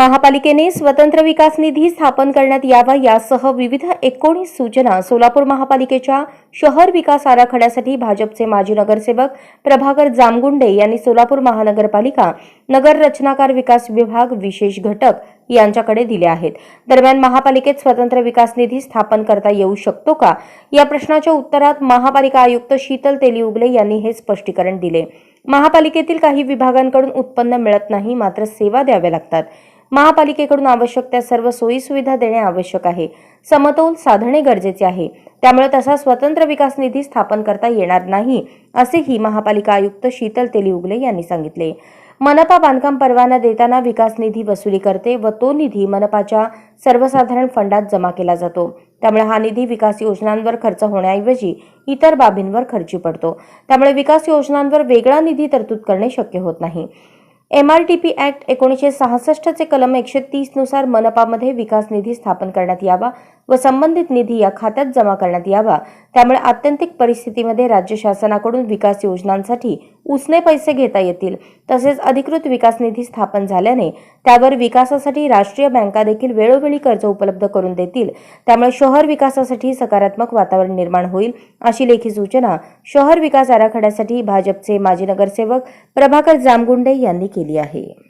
महापालिकेने स्वतंत्र विकास निधी स्थापन करण्यात यावा यासह विविध एकोणीस सूचना सोलापूर महापालिकेच्या शहर विकास आराखड्यासाठी भाजपचे माजी नगरसेवक प्रभाकर जामगुंडे यांनी सोलापूर महानगरपालिका नगर रचनाकार विकास विभाग विशेष घटक यांच्याकडे दिले आहेत. दरम्यान महापालिकेत स्वतंत्र विकास निधी स्थापन करता येऊ शकतो का? या प्रश्नाच्या उत्तरात महापालिका आयुक्त शीतल तेलिउगले यांनी हे स्पष्टीकरण दिले. महापालिकेतील काही विभागांकडून उत्पन्न मिळत नाही मात्र सेवा द्याव्या लागतात. महापालिकेकडून आवश्यक त्या सर्व सोयी सुविधा देणे आवश्यक आहे. समतोल साधणे गरजेचे आहे. त्यामुळे तसा स्वतंत्र विकास निधी स्थापन करता येणार नाही असेही महापालिका आयुक्त शीतल तेलिउगले यांनी सांगितले. मनपा बांधकाम परवाना देताना विकास निधी वसुली करते व तो निधी मनपाच्या सर्वसाधारण फंडात जमा केला जातो. त्यामुळे हा निधी विकास योजनांवर खर्च होण्याऐवजी इतर बाबींवर खर्ची पडतो. त्यामुळे विकास योजनांवर वेगळा निधी तरतूद करणे शक्य होत नाही. M R T P act एकोणीसशे सहासष्टचे कलम एकशे तीसनुसार मनपामध्ये विकास निधी स्थापन करण्यात यावा व संबंधित निधी या खात्यात जमा करण्यात यावा. त्यामुळे आत्यंतिक परिस्थितीमध्ये राज्य शासनाकडून विकास योजनांसाठी उसने पैसे घेता येतील. तसेच अधिकृत विकास निधी स्थापन झाल्याने त्यावर विकासासाठी राष्ट्रीय बँका देखील वेळोवेळी कर्ज उपलब्ध करून देतील. त्यामुळे शहर विकासासाठी सकारात्मक वातावरण निर्माण होईल अशी लेखी सूचना शहर विकास आराखड्यासाठी भाजपचे माजी नगरसेवक प्रभाकर जामगुंडे यांनी केली आहे.